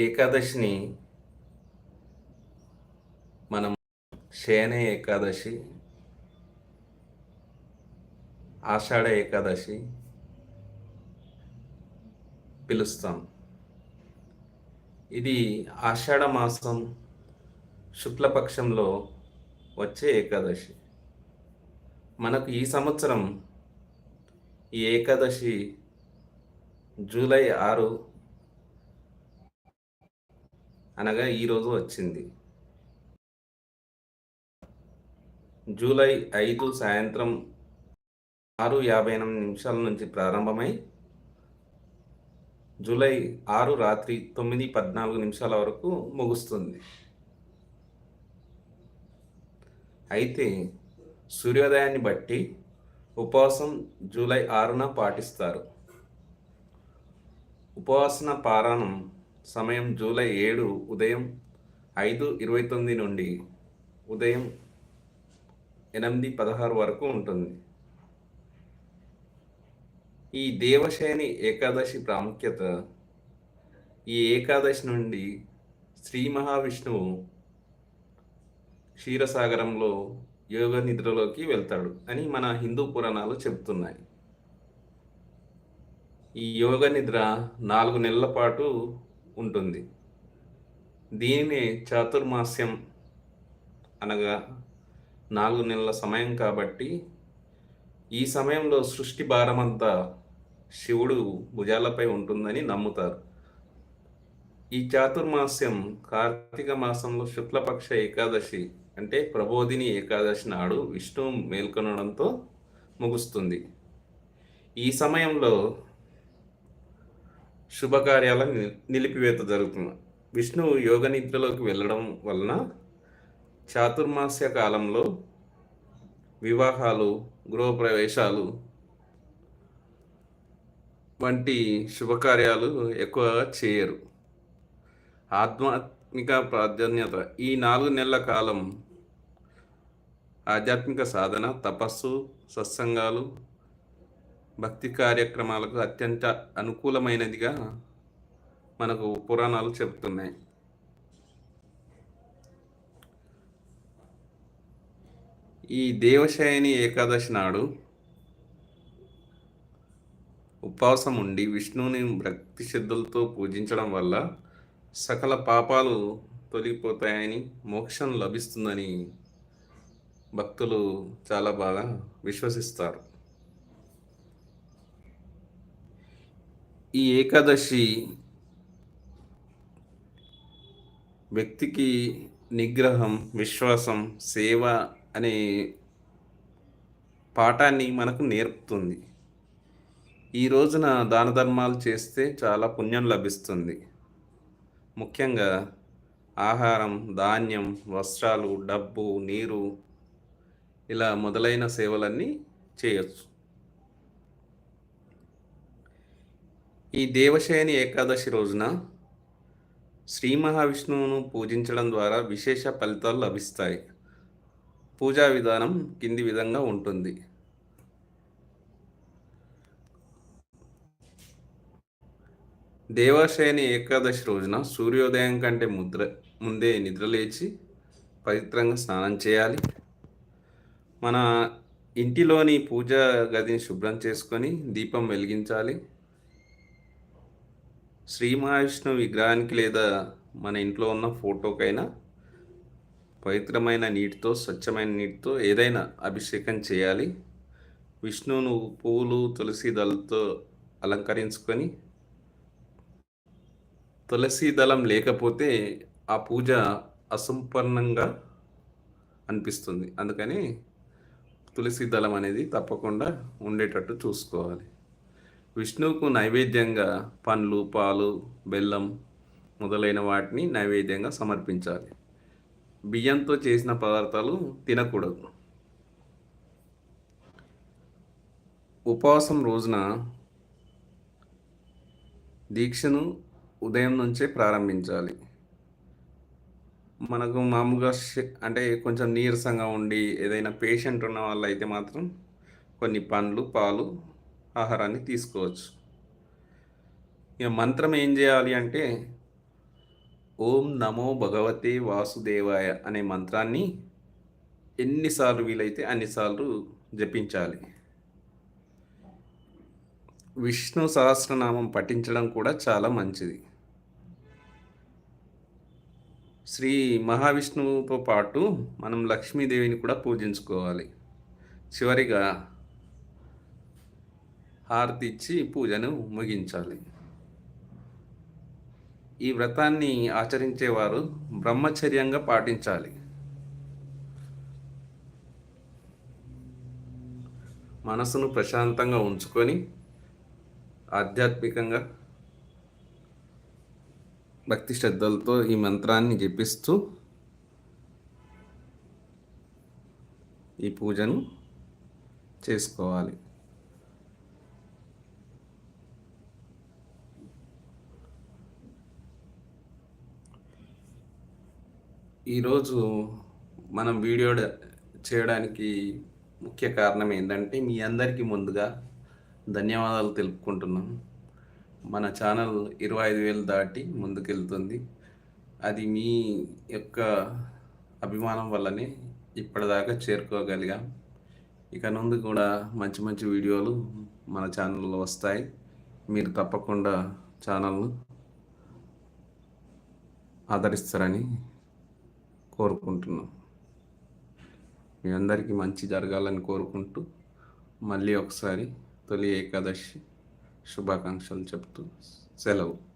ఏకాదశిని మనం శయన ఏకాదశి ఆషాఢ ఏకాదశి పిలుస్తాం. ఇది ఆషాఢ మాసం శుక్లపక్షంలో వచ్చే ఏకాదశి. మనకు ఈ సంవత్సరం ఈ ఏకాదశి జూలై ఆరు అనగా ఈరోజు వచ్చింది. జూలై ఐదు సాయంత్రం ఆరు యాభై ఎనిమిది నిమిషాల నుంచి ప్రారంభమై జూలై ఆరు రాత్రి తొమ్మిది పద్నాలుగు నిమిషాల వరకు ముగుస్తుంది. అయితే సూర్యోదయాన్ని బట్టి ఉపవాసం జూలై ఆరున పాటిస్తారు. ఉపవాసన పారాయణం సమయం జూలై ఏడు ఉదయం ఐదు ఇరవై తొమ్మిది నుండి ఉదయం ఎనిమిది పదహారు వరకు ఉంటుంది. ఈ దేవశయని ఏకాదశి ప్రాముఖ్యత ఈ ఏకాదశి నుండి శ్రీ మహావిష్ణువు క్షీరసాగరంలో యోగ నిద్రలోకి వెళ్తాడు అని మన హిందూ పురాణాలు చెబుతున్నాయి. ఈ యోగ నిద్ర నాలుగు నెలల పాటు ఉంటుంది. దీనినే చాతుర్మాస్యం అనగా నాలుగు నెలల సమయం కాబట్టి ఈ సమయంలో సృష్టి భారమంతా శివుడు భుజాలపై ఉంటుందని నమ్ముతారు. ఈ చాతుర్మాస్యం కార్తీక మాసంలో శుక్లపక్ష ఏకాదశి అంటే ప్రబోధిని ఏకాదశి నాడు విష్ణువు మేల్కొనడంతో ముగుస్తుంది. ఈ సమయంలో శుభకార్యాల నిలిపివేత జరుగుతుంది. విష్ణువు యోగ నిద్రలోకి వెళ్ళడం వలన చాతుర్మాస్య కాలంలో వివాహాలు గృహప్రవేశాలు వంటి శుభకార్యాలు ఎక్కువ చేయరు. ఆధ్యాత్మిక ప్రాధాన్యత ఈ నాలుగు నెలల కాలం ఆధ్యాత్మిక సాధన తపస్సు సత్సంగాలు భక్తి కార్యక్రమాలకు అత్యంత అనుకూలమైనదిగా మనకు పురాణాలు చెబుతున్నాయి. ఈ దేవశయని ఏకాదశి నాడు ఉపవాసం ఉండి విష్ణువుని భక్తి సిద్ధులతో పూజించడం వల్ల సకల పాపాలు తొలగిపోతాయని మోక్షం లభిస్తుందని భక్తులు చాలా బాగా విశ్వసిస్తారు. ఈ ఏకాదశి వ్యక్తికి నిగ్రహం విశ్వాసం సేవ అనే పాఠాన్ని మనకు నేర్పుతుంది. ఈ రోజున దాన ధర్మాలు చేస్తే చాలా పుణ్యం లభిస్తుంది. ముఖ్యంగా ఆహారం ధాన్యం వస్త్రాలు డబ్బు నీరు ఇలా మొదలైన సేవలన్నీ చేయొచ్చు. ఈ దేవశయని ఏకాదశి రోజున శ్రీ మహావిష్ణువును పూజించడం ద్వారా విశేష ఫలితాలు లభిస్తాయి. పూజా విధానం కింది విధంగా ఉంటుంది. దేవాశయని ఏకాదశి రోజున సూర్యోదయం కంటే ముద్ర ముందే నిద్రలేచి పవిత్రంగా స్నానం చేయాలి. మన ఇంటిలోని పూజా గదిని శుభ్రం చేసుకొని దీపం వెలిగించాలి. శ్రీ మహావిష్ణు విగ్రహానికి లేదా మన ఇంట్లో ఉన్న ఫోటోకైనా పవిత్రమైన నీటితో స్వచ్ఛమైన నీటితో ఏదైనా అభిషేకం చేయాలి. విష్ణువును పువ్వులు తులసి దళతో అలంకరించుకొని తులసి దళం లేకపోతే ఆ పూజ అసంపన్నంగా అనిపిస్తుంది. అందుకని తులసి దళం అనేది తప్పకుండా ఉండేటట్టు చూసుకోవాలి. విష్ణువుకు నైవేద్యంగా పండ్లు పాలు బెల్లం మొదలైన వాటిని నైవేద్యంగా సమర్పించాలి. బియ్యంతో చేసిన పదార్థాలు తినకూడదు. ఉపవాసం రోజున దీక్షను ఉదయం నుంచే ప్రారంభించాలి. మనకు మామూలుగా అంటే కొంచెం నీరసంగా ఉండి ఏదైనా పేషెంట్ ఉన్న వాళ్ళు అయితే మాత్రం కొన్ని పండ్లు పాలు ఆహారాన్ని తీసుకోవచ్చు. ఇక మంత్రం ఏం చేయాలి అంటే ఓం నమో భగవతే వాసుదేవాయ అనే మంత్రాన్ని ఎన్నిసార్లు వీలైతే అన్నిసార్లు జపించాలి. విష్ణు సహస్రనామం పఠించడం కూడా చాలా మంచిది. శ్రీ మహావిష్ణువుతో పాటు మనం లక్ష్మీదేవిని కూడా పూజించుకోవాలి. చివరిగా హారతి ఇచ్చి పూజను ముగించాలి. ఈ వ్రతాన్ని ఆచరించేవారు బ్రహ్మచర్యంగా పాటించాలి. మనసును ప్రశాంతంగా ఉంచుకొని ఆధ్యాత్మికంగా భక్తి శ్రద్ధలతో ఈ మంత్రాన్ని జపిస్తూ ఈ పూజను చేసుకోవాలి. ఈరోజు మనం వీడియో చేయడానికి ముఖ్య కారణం ఏంటంటే మీ అందరికీ ముందుగా ధన్యవాదాలు తెలుపుకుంటున్నాం. మన ఛానల్ ఇరవై ఐదు వేలు దాటి ముందుకెళ్తుంది. అది మీ యొక్క అభిమానం వల్లనే ఇప్పటిదాకా చేరుకోగలిగాం. ఇక నుండి కూడా మంచి మంచి వీడియోలు మన ఛానల్లో వస్తాయి. మీరు తప్పకుండా ఛానల్ను ఆదరిస్తారని కోరుకుంటున్నాం. మీ అందరికీ మంచి జరగాలని కోరుకుంటూ మళ్ళీ ఒకసారి తొలి ఏకాదశి శుభాకాంక్షలు చెప్తూ సెలవు.